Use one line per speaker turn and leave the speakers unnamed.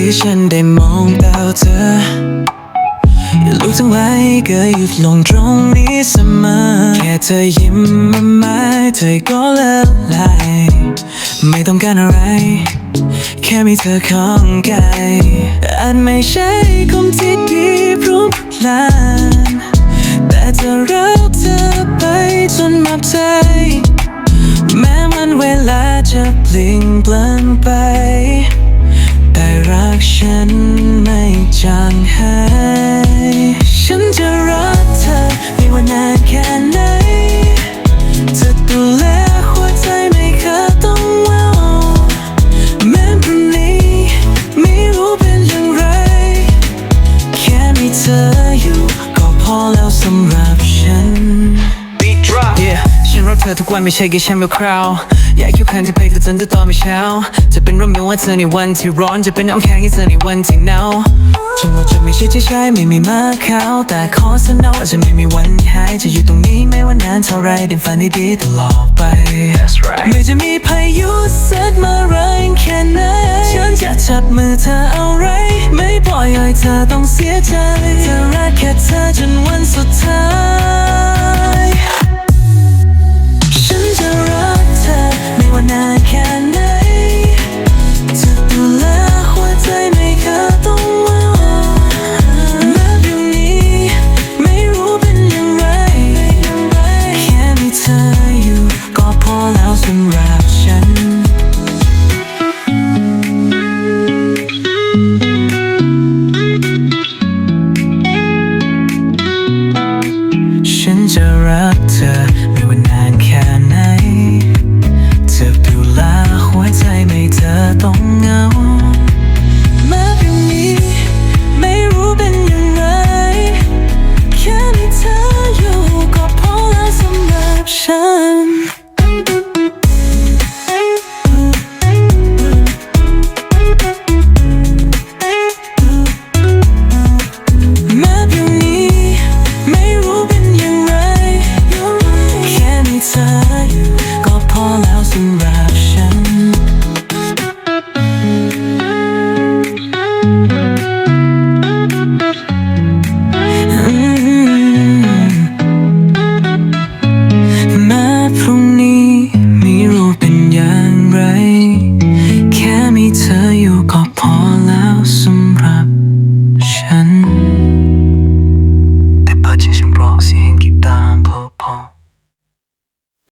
ที่ฉันได้มองดาวเธออย่าลุกทั้งหลาก็หยุดลงตรงนี้เสมอแค่เธอยิ้มมาไม้เธอก็ละลายไม่ต้องการอะไร แค่มีเธอข้องกายอาจไม่ใช่คำที่ดีพรุ่งพลานแต่จะรักเธอไปจนหมดใจ แม้มันเวลาจะเปลี่ยน ว่านานแค่ไหนจะดูแลหัวใจไม่เคยต้องเหงาแม้พรุ่งนี้ไม่รู้เป็นอย่างไร แค่มีเธออยู่ก็พอแล้วสำหรับฉัน Beat drop Yeah ฉันรักเธอทุกวันไม่ใช่แค่ฉันเป็นคราวอยากคิวคันที่เพลงเธอจนถึงตอนไม่เช้า จะเป็นร่มเงาให้เธอในวันที่ร้อนจะเป็นน้ำแข็งให้เธอในวันที่หนาว ฉันว่าจะไม่ใช่ที่ใช่ไม่มีมาเขาแต่ขอสักหน่อยจะไม่มีวันหายจะอยู่ตรงนี้ไม่ว่านานเท่าไรได้ฝันดีๆตลอดไป right. ไม่จะมีพายุสักมาแรงแค่ไหนฉันจะจับมือเธอเอาไร ไม่ปล่อยให้เธอต้องเสียใจเธรักแค่เธอจนวันสุดท้าย ต้องเงามาแบบนี้ไม่รู้เป็นยังไง แค่มีเธออยู่ก็พอแล้วสำหรับฉัน